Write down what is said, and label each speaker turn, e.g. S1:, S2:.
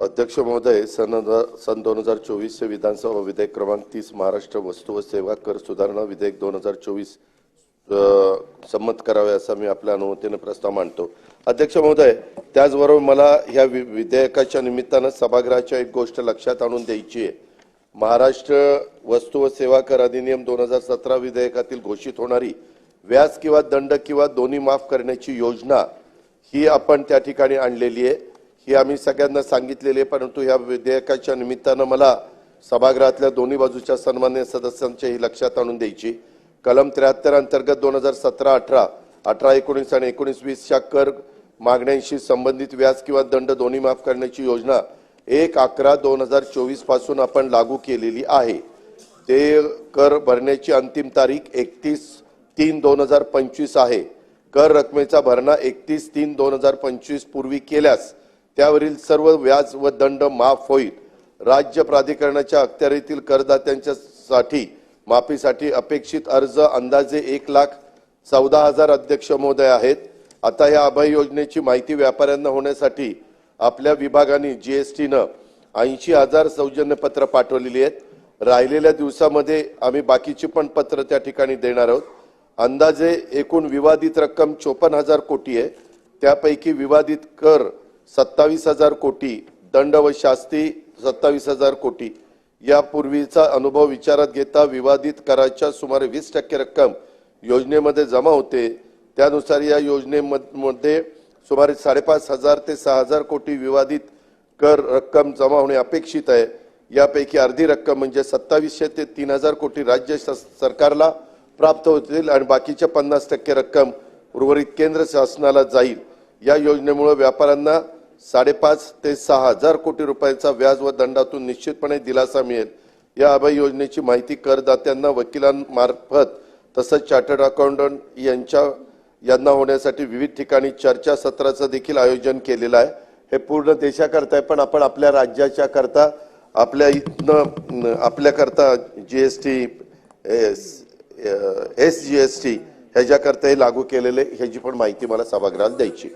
S1: अध्यक्ष महोदय सन सन दोन हजार चोवीसचे विधानसभा विधेयक क्रमांक तीस महाराष्ट्र वस्तू व सेवा कर सुधारणा विधेयक दोन हजार चोवीस संमत करावे असा मी आपल्या अनुमतीने प्रस्ताव मांडतो. अध्यक्ष महोदय त्याचबरोबर मला ह्या वि- विधेयकाच्या निमित्तानं सभागृहाच्या एक गोष्ट लक्षात आणून द्यायची आहे. महाराष्ट्र वस्तू व सेवा कर अधिनियम दोन हजार सतरा विधेयकातील घोषित होणारी व्याज किंवा दंड किंवा दोन्ही माफ करण्याची योजना ही आपण त्या ठिकाणी आणलेली आहे. ही आम्ही सगळ्यांना सांगितलेली आहे परंतु ह्या विधेयकाच्या निमित्तानं मला सभागृहातल्या दोन्ही बाजूच्या सन्मान्य सदस्यांच्याही लक्षात आणून द्यायची. कलम त्र्याहत्तर अंतर्गत दोन हजार सतरा अठरा अठरा एकोणीस आणि एकोणीस वीसच्या कर मागण्यांशी संबंधित व्याज किंवा दंड दोन्ही माफ करण्याची योजना एक अकरा दोन हजार चोवीसपासून आपण लागू केलेली आहे. ते कर भरण्याची अंतिम तारीख एकतीस तीन दोन हजार पंचवीस आहे. कर रकमेचा भरणा एकतीस तीन दोन हजार पंचवीस पूर्वी केल्यास त्यावरील सर्व व्याज व दंड माफ होईल. राज्य प्राधिकरणाच्या अखत्यारीतील करदात्यांच्या साठी माफीसाठी अपेक्षित अर्ज अंदाजे एक लाख चौदा हजार अध्यक्ष महोदय आहेत. आता या अभय योजनेची माहिती व्यापाऱ्यांना होण्यासाठी आपल्या विभागाने जी एस टीनं ऐंशी हजार सौजन्यपत्र पाठवलेली आहेत. राहिलेल्या दिवसामध्ये आम्ही बाकीची पण पत्र त्या ठिकाणी देणार आहोत. अंदाजे एकूण विवादित रक्कम चोपन्न हजार कोटी आहे. त्यापैकी विवादित कर सत्तावीस हजार कोटी दंड व शास्ती सत्तावीस हजार कोटी. यापूर्वीचा अनुभव विचारात घेता विवादित कराच्या सुमारे वीस टक्के रक्कम योजनेमध्ये जमा होते. त्यानुसार या योजनेमध्ये सुमारे साडेपाच हजार ते सहा हजार कोटी विवादित कर रक्कम जमा होणे अपेक्षित आहे. यापैकी अर्धी रक्कम म्हणजे सत्तावीसशे ते तीन हजार कोटी राज्य स- सरकारला प्राप्त होतील आणि बाकीच्या पन्नास टक्के रक्कम उर्वरित केंद्र शासनाला जाईल. या योजनेमुळे व्यापाऱ्यांना साडेपाच ते सहा हजार कोटी रुपयांचा व्याज व दंडातून निश्चितपणे दिलासा मिळेल. या अभय योजनेची माहिती करदात्यांना वकिलांमार्फत तसंच चार्टर्ड अकाउंटंट यांच्या यांना होण्यासाठी विविध ठिकाणी चर्चा सत्राचं देखील आयोजन केलेलं आहे. हे पूर्ण देशाकरता आहे पण आपण आपल्या राज्याच्या करता आपल्या इथनं आपल्याकरता GST S G S T ह्याच्याकरता हे लागू केलेले ह्याची पण माहिती मला सभागृहात द्यायची.